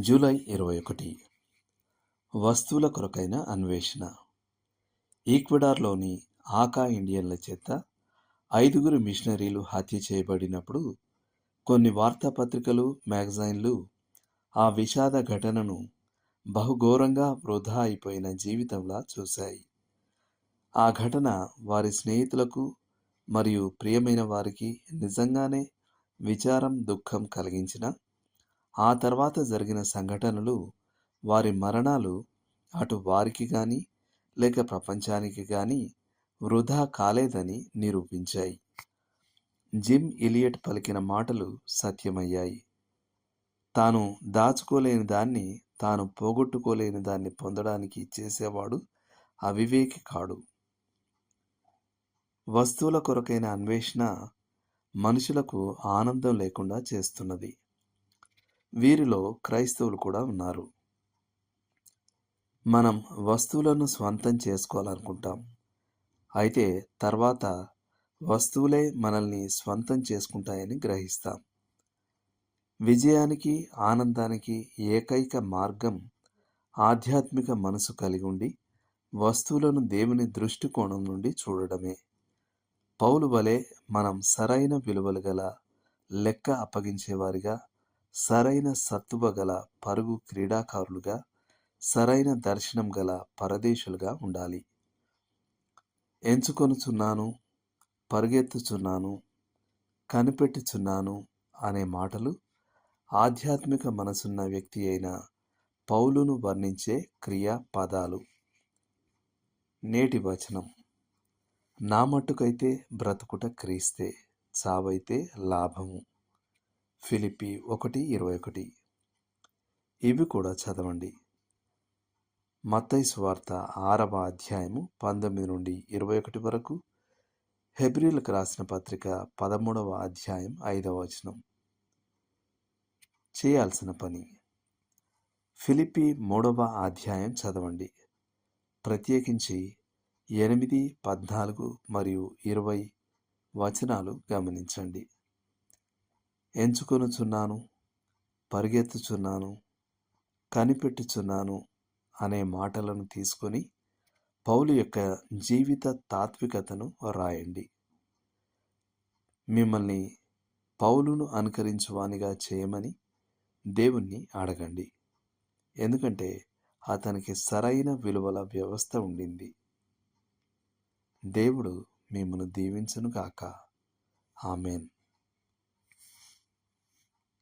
July ఇరవై ఒకటి వస్తువుల కొరకైన అన్వేషణ. ఈక్వెడార్లోని ఆకా ఇండియన్ల చేత ఐదుగురు మిషనరీలు హత్య చేయబడినప్పుడు కొన్ని వార్తాపత్రికలు మ్యాగజైన్లు ఆ విషాద ఘటనను బహుఘోరంగా వృధా అయిపోయిన జీవితంలా చూశాయి. ఆ ఘటన వారి స్నేహితులకు మరియు ప్రియమైన వారికి నిజంగానే విచారం దుఃఖం కలిగించిన ఆ తర్వాత జరిగిన సంఘటనలు వారి మరణాలు అటు వారికి కానీ లేక ప్రపంచానికి కానీ వృధా కాలేదని నిరూపించాయి. జిమ్ ఇలియట్ పలికిన మాటలు సత్యమయ్యాయి. తాను దాచుకోలేని దాన్ని తాను పోగొట్టుకోలేని దాన్ని పొందడానికి చేసేవాడు అవివేకి కాడు. వస్తువుల కొరకైన అన్వేషణ మనుషులకు ఆనందం లేకుండా చేస్తున్నది. వీరిలో క్రైస్తవులు కూడా ఉన్నారు. మనం వస్తువులను స్వంతం చేసుకోవాలనుకుంటాం. అయితే తర్వాత వస్తువులే మనల్ని స్వంతం చేసుకుంటాయని గ్రహిస్తాం. విజయానికి ఆనందానికి ఏకైక మార్గం ఆధ్యాత్మిక మనసు కలిగి ఉండి వస్తువులను దేవుని దృష్టికోణం నుండి చూడడమే. పౌలు వలె మనం సరైన విలువలు గల లెక్క అప్పగించేవారిగా సరైన సత్తువ గల పరుగు క్రీడాకారులుగా సరైన దర్శనం గల పరదేశులుగా ఉండాలి. ఎంచుకొనుచున్నాను పరుగెత్తుచున్నాను కనిపెట్టుచున్నాను అనే మాటలు ఆధ్యాత్మిక మనసున్న వ్యక్తి అయిన పౌలును వర్ణించే క్రియా పదాలు నేటి వచనం. నా మట్టుకైతే బ్రతుకుట క్రీస్తే చావైతే లాభము. ఫిలిపి ఒకటి ఇరవై ఒకటి. ఇవి కూడా చదవండి. మత్తైస్ వార్త ఆరవ అధ్యాయము పంతొమ్మిది నుండి ఇరవై ఒకటి వరకు హెబ్రిల్కి రాసిన పత్రిక పదమూడవ అధ్యాయం ఐదవ వచనం. చేయాల్సిన పని. ఫిలిపి మూడవ అధ్యాయం చదవండి. ప్రత్యేకించి ఎనిమిది పద్నాలుగు మరియు ఇరవై వచనాలు గమనించండి. ఎంచుకొనుచున్నాను పరిగెత్తుచున్నాను కనిపెట్టుచున్నాను అనే మాటలను తీసుకొని పౌలు యొక్క జీవిత తాత్వికతను రాయండి. మిమ్మల్ని పౌలును అనుకరించువానిగా చేయమని దేవుణ్ణి అడగండి. ఎందుకంటే అతనికి సరైన విలువల వ్యవస్థ ఉండింది. దేవుడు మిమ్మను దీవించునుగాక. ఆమెన్.